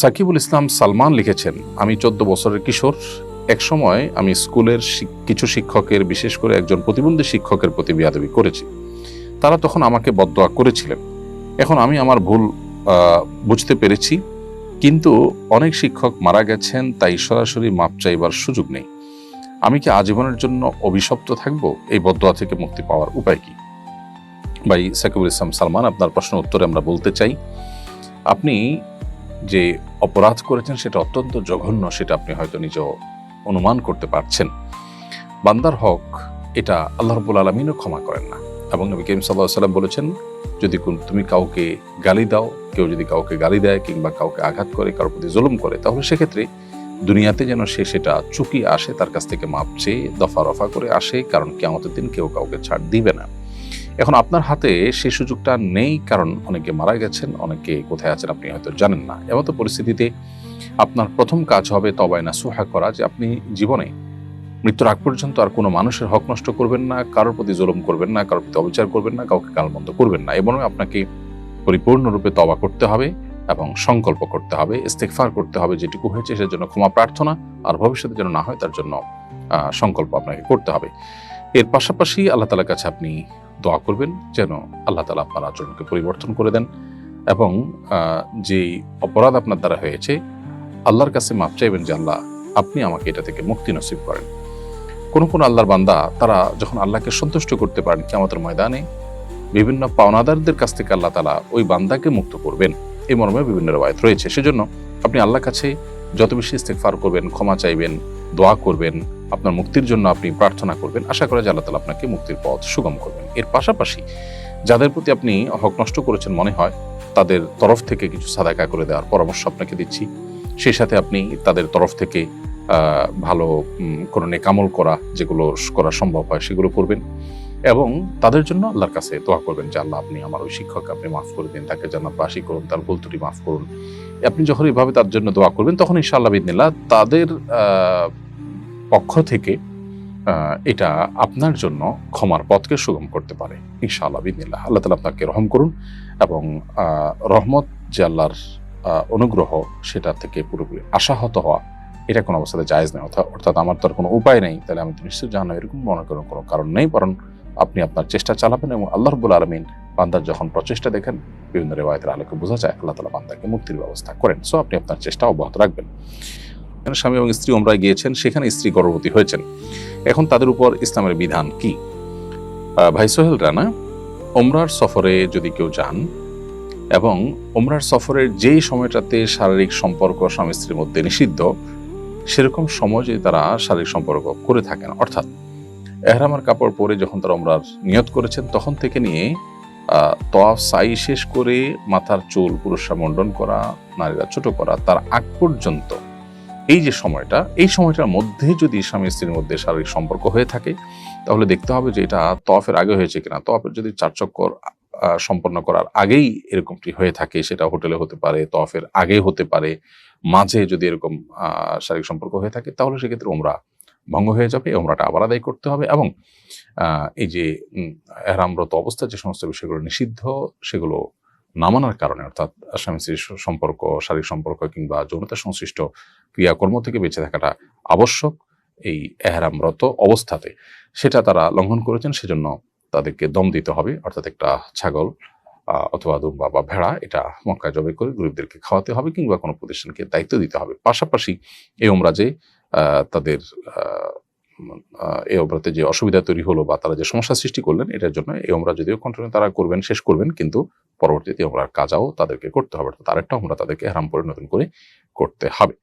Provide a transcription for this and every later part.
সাকিবুল ইসলাম সালমান লিখেছেন, আমি চোদ্দ বছরের কিশোর। এক সময় আমি স্কুলের কিছু শিক্ষকের, বিশেষ করে একজন প্রতিবন্ধী শিক্ষকের প্রতি বিয়াদবি করেছি। তারা তখন আমাকে বদয়া করেছিলেন। এখন আমি আমার ভুল বুঝতে পেরেছি। কিন্তু অনেক শিক্ষক মারা গেছেন, তাই সরাসরি মাপ চাইবার সুযোগ নেই। আমি কি আজীবনের জন্য অভিশপ্ত থাকব? এই বদদোয়া থেকে মুক্তি পাওয়ার উপায় কি? ভাই সাকিবুল ইসলাম সালমান, আপনার প্রশ্ন উত্তরে আমরা বলতে চাই, আপনি যে অপরাধ করেছেন সেটা অত্যন্ত জঘন্য, সেটা আপনি হয়তো নিজেও অনুমান করতে পারছেন। বান্দার হক, এটা আল্লাহ রবুল আলমিনও ক্ষমা করেন না। এবং নবী করিম সাল্লাহ সাল্লাম বলেছেন, যদি কোন- তুমি কাউকে গালি দাও, কেউ যদি কাউকে গালি দেয় কিংবা কাউকে আঘাত করে, কারোর প্রতি জুলুম করে, তাহলে সেক্ষেত্রে দুনিয়াতে যেন সে সেটা চুকিয়ে আসে, তার কাছ থেকে মাপ চেয়ে দফা রফা করে আসে, কারণ কেমতের দিন কেউ কাউকে ছাড় দিবে না। এখন আপনার হাতে সেই সুযোগটা নেই, কারণ অনেকে মারা গেছেন, অনেকে কোথায় আছেন আপনি হয়তো জানেন না। এমতো পরিস্থিতিতে আপনার প্রথম কাজ হবে তবাই না সুহা করা যে আপনি জীবনে মৃত্যুর আগ পর্যন্ত আর কোনো মানুষের হক নষ্ট করবেন না, কারোর প্রতি জুলুম করবেন না, কারোর প্রতি অবিচার করবেন না, কাউকে গালমন্দ করবেন না। এবং আপনাকে পরিপূর্ণরূপে তবা করতে হবে এবং সংকল্প করতে হবে ইস্তেকফার করতে হবে যেটুকু হয়েছে সেজন্য ক্ষমা প্রার্থনা, আর ভবিষ্যতে যেন না হয় তার জন্য সংকল্প আপনাকে করতে হবে। এর পাশাপাশি আল্লাহ তালার কাছে আপনি দোয়া করবেন যেন আল্লাহ তালা আপনার আচরণকে পরিবর্তন করে দেন এবং যেই অপরাধ আপনার দ্বারা হয়েছে, আল্লাহর কাছে মাপ চাইবেন যে আল্লাহ আপনি আমাকে এটা থেকে মুক্তি নসিব করেন। কোন কোন আল্লাহর বান্দা, তারা যখন আল্লাহকে সন্তুষ্ট করতে পারেন কেমতের ময়দানে, বিভিন্ন পাওনাদারদের কাছ থেকে আল্লাহ তালা ওই বান্দাকে মুক্ত করবেন। এই মর্মে বিভিন্ন রবায়ত রয়েছে। সেজন্য আপনি আল্লাহর কাছে যত বেশি ইস্তেকফার করবেন, ক্ষমা চাইবেন, দোয়া করবেন আপনার মুক্তির জন্য আপনি প্রার্থনা করবেন। আশা করা যায় আল্লাহ তালা আপনাকে মুক্তির পথ সুগম করবেন। এর পাশাপাশি যাদের প্রতি আপনি হক নষ্ট করেছেন মনে হয়, তাদের তরফ থেকে কিছু সাদাকা করে দেওয়ার পরামর্শ আপনাকে দিচ্ছি। সেই সাথে আপনি তাদের তরফ থেকে ভালো কোনো নেকামল করা যেগুলো করা সম্ভব হয় সেগুলো করবেন এবং তাদের জন্য আল্লাহর কাছে দোয়া করবেন যে, আল্লাহ, আপনি আমার ওই শিক্ষককে আপনি মাফ করে দিন, তাকে জান্নাতবাসী করুন, তার ভুল ত্রুটি মাফ করুন। আপনি যখন এইভাবে তার জন্য দোয়া করবেন, তখন ইনশাআল্লাহ বিদিনিল্লাহ তাদের পক্ষ থেকে এটা আপনার জন্য ক্ষমার পথকে সুগম করতে পারে, ইনশাআল্লাহ বিদিনিল্লাহ। আল্লাহ তালা আপনাকে রহম করুন এবং রহমত যে আল্লাহর অনুগ্রহ সেটা থেকে পুরোপুরি আশাহত হওয়া, এটা কোনো অবস্থাতে জায়েজ নেই অর্থাৎ অর্থাৎ আমার তো আর কোনো উপায় নেই, তাহলে আমি নিশ্চয় জানো এরকম মনে করার কোনো কারণ নেই, বরং আপনি আপনার চেষ্টা চালাবেন এবং আল্লাহ রবুল আলমিন বান্দার যখন প্রচেষ্টা দেখেন, বিভিন্ন রেওয়ায়তের আলোকে বোঝা যায়, আল্লাহ তালা বান্দাকে মুক্তির ব্যবস্থা করেন। সো আপনি আপনার চেষ্টা অব্যাহত রাখবেন। এখানে স্বামী এবং স্ত্রী ওমরায় গিয়েছেন, সেখানে স্ত্রী গর্ভবতী হয়েছেন। এখন তাদের উপর ইসলামের বিধান কি? ভাই সোহেল রানা ওমরার সফরে যদি কেউ যান এবং ওমরার সফরের যেই সময়টাতে শারীরিক সম্পর্ক স্বামী স্ত্রীর মধ্যে নিষিদ্ধ, সেরকম সময় যদি তারা শারীরিক সম্পর্ক করে থাকেন। অর্থাৎ এহরামার কাপড় পরে যখন তারা ওমরার নিয়ত করেছেন, তখন থেকে নিয়ে তওয়াফ সাই শেষ করে মাথার চুল পুরুষরা মণ্ডন করা, নারীরা ছোট করা, তার আগ পর্যন্ত এই যে সময়টা, এই সময়টার মধ্যে যদি স্বামী স্ত্রীর মধ্যে শারীরিক সম্পর্ক হয়ে থাকে, তাহলে দেখতে হবে যে এটা তফের আগে হয়েছে কিনা। তফের যদি চার চক্কর সম্পন্ন করার আগেই এরকমটি হয়ে থাকে, সেটা হোটেলে হতে পারে তফের আগে হতে পারে, মাঝে যদি এরকম শারীরিক সম্পর্ক হয়ে থাকে, তাহলে সেক্ষেত্রে ওমরা ভঙ্গ হয়ে যাবে ওমরাটা আবার আদায় করতে হবে এবং এই যে এহরামরত অবস্থা যে সমস্ত বিষয়গুলো নিষিদ্ধ, সেগুলো না মানার কারণে অর্থাৎ স্বামী স্ত্রীর সম্পর্ক শারীরিক সম্পর্ক কিংবা যৌনতা সংশ্লিষ্ট ক্রিয়াকর্ম থেকে বেঁচে থাকাটা আবশ্যক এই এহরামরত অবস্থাতে। সেটা তারা লঙ্ঘন করেছেন সেজন্য তাদেরকে দম দিতে হবে অর্থাৎ একটা ছাগল অথবা দুম্বা বা ভেড়া এটা মক্কায় জবে করে গরিবদেরকে খাওয়াতে হবে কিংবা কোনো প্রতিষ্ঠানকে দায়িত্ব দিতে হবে। পাশাপাশি এই ওমরাজে আহ, তাদের এই ওমরাতে যে অসুবিধা তৈরি হলো বা তারা যে সমস্যা সৃষ্টি করলেন, এটার জন্য এই ওমরা যদিও কন্টিনিউ তারা করবেন, শেষ করবেন, কিন্তু পরবর্তীতে ওমরার কাজাও তাদেরকে করতে হবে। অর্থাৎ আরেকটা ওমরা তাদেরকে হারাম করে নতুন করে করতে হবে।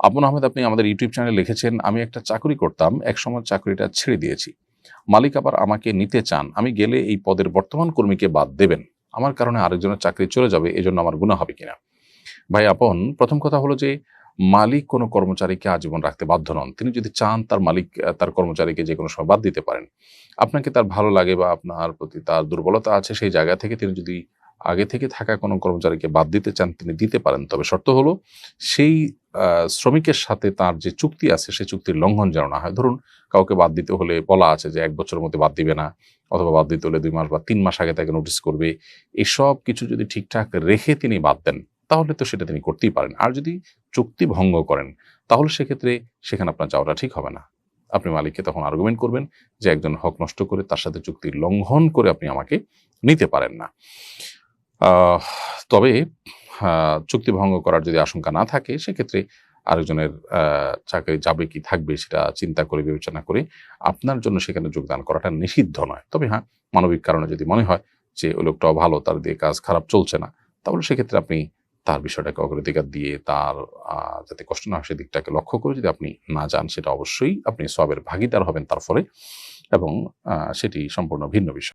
আপন আহমেদ, আপনি আমাদের ইউটিউব চ্যানেলে লিখেছেন, আমি একটা চাকরি করতাম এক সময় চাকরিটা ছেড়ে দিয়েছি। মালিক আবার আমাকে নিতে চান। আমি গেলে এই পদের বর্তমান কর্মীকে বাদ দেবেন। আমার কারণে আরেকজনের চাকরি চলে যাবে, এজন্য আমার গুণা হবে কিনা? ভাই, আপন, প্রথম কথা হলো যে মালিক কোনো কর্মচারীকে আজীবন রাখতে বাধ্য নন। তিনি যদি চান তার মালিক, তার কর্মচারীকে যে কোনো সময় বাদ দিতে পারেন। আপনাকে তার ভালো লাগে বা আপনার প্রতি তার দুর্বলতা আছে সেই জায়গা থেকে তিনি যদি আগে থেকে থাকা কোনো কর্মচারীকে বাদ দিতে চান, তিনি দিতে পারেন। তবে শর্ত হলো সেই শ্রমিকের সাথে তার যে চুক্তি আছে সেই চুক্তির লঙ্ঘন যেন না হয়। ধরুন কাউকে বাদ দিতে হলে বলা আছে যে এক বছরের মধ্যে বাদ দিবে না অথবা বাদ দিতে হলে দুই মাস বা তিন মাস আগে তাকে নোটিস করবে। এসব কিছু যদি ঠিকঠাক রেখে তিনি বাদ দেন তাহলে তো সেটা তিনি করতেই পারেন। আর যদি চুক্তি ভঙ্গ করেন, তাহলে সেক্ষেত্রে সেখানে আপনার যাওয়াটা ঠিক হবে না। আপনি মালিককে তখন আর্গুমেন্ট করবেন যে একজন হক নষ্ট করে তার সাথে চুক্তির লঙ্ঘন করে আপনি আমাকে নিতে পারেন না। তবে চুক্তি ভঙ্গ করার যদি আশঙ্কা না থাকে, সেক্ষেত্রে আরেকজনের চাকরি যাবে কি থাকবে সেটা চিন্তা করে, বিবেচনা করে আপনার জন্য সেখানে যোগদান করাটা নিষিদ্ধ নয়। তবে হ্যাঁ মানবিক কারণে যদি মনে হয় যে ওই লোকটাও ভালো, তার দিয়ে কাজ খারাপ চলছে না, তাহলে সেক্ষেত্রে আপনি তার বিষয়টাকে অগ্রাধিকার দিয়ে তার যাতে কষ্ট না হয় সেদিকটাকে লক্ষ্য করে যদি আপনি না যান, সেটা অবশ্যই আপনি সবের ভাগিদার হবেন তার ফলে এবং সেটি সম্পূর্ণ ভিন্ন বিষয়।